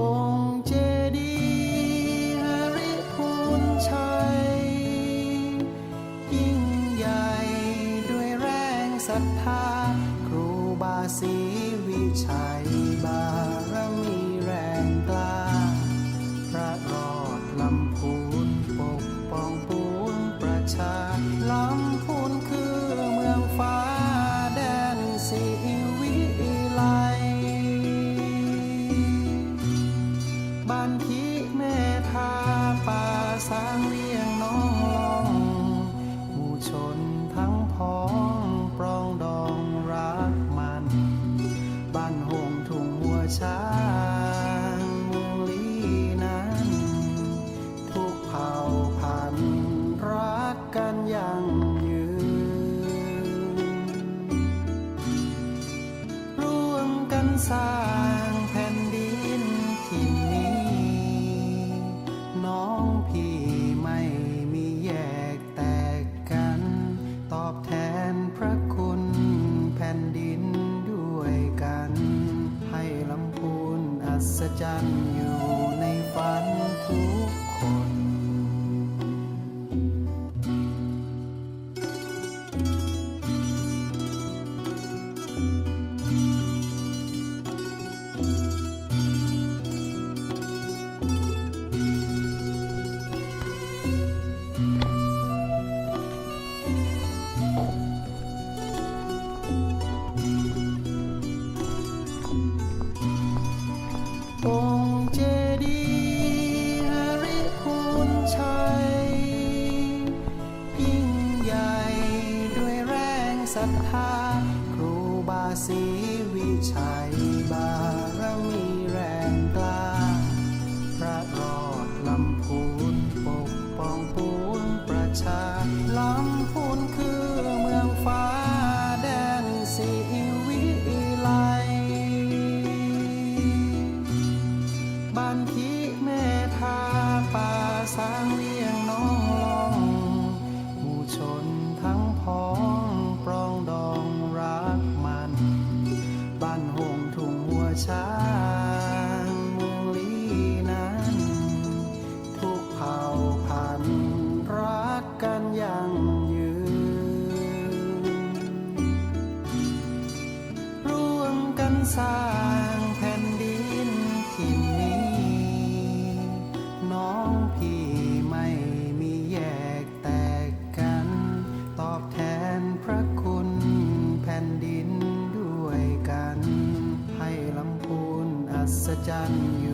องค์เจดีย์ริพูนชัย ยิ่งใหญ่ด้วยแรงศรัทธา ครูบาศีวิชัยบารมีแรงกล้า พระรอดลำพูนปกป้องปูนประชา hearts high. จันทร์อยู่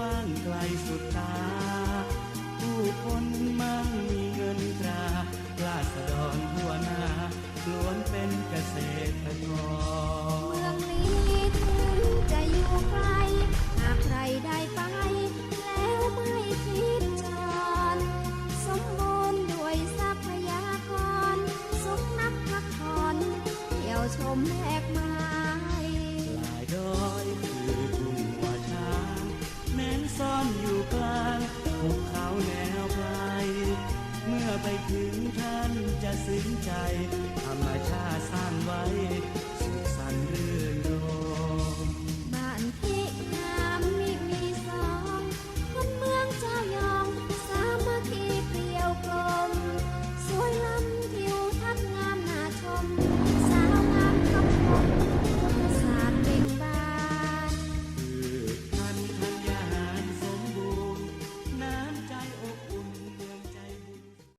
ว้างไกลสุดตา ผู้คนมั่งมีเงินตราลาษฎรทั่วหน้าล้วนเป็นเกษตรกร เมืองนี้ถึงจะอยู่ไกล หากใครได้ไป แล้วไม่คิดจรสมบูรณ์ด้วยทรัพยากร สมนักพักผ่อนเที่ยวชมแหล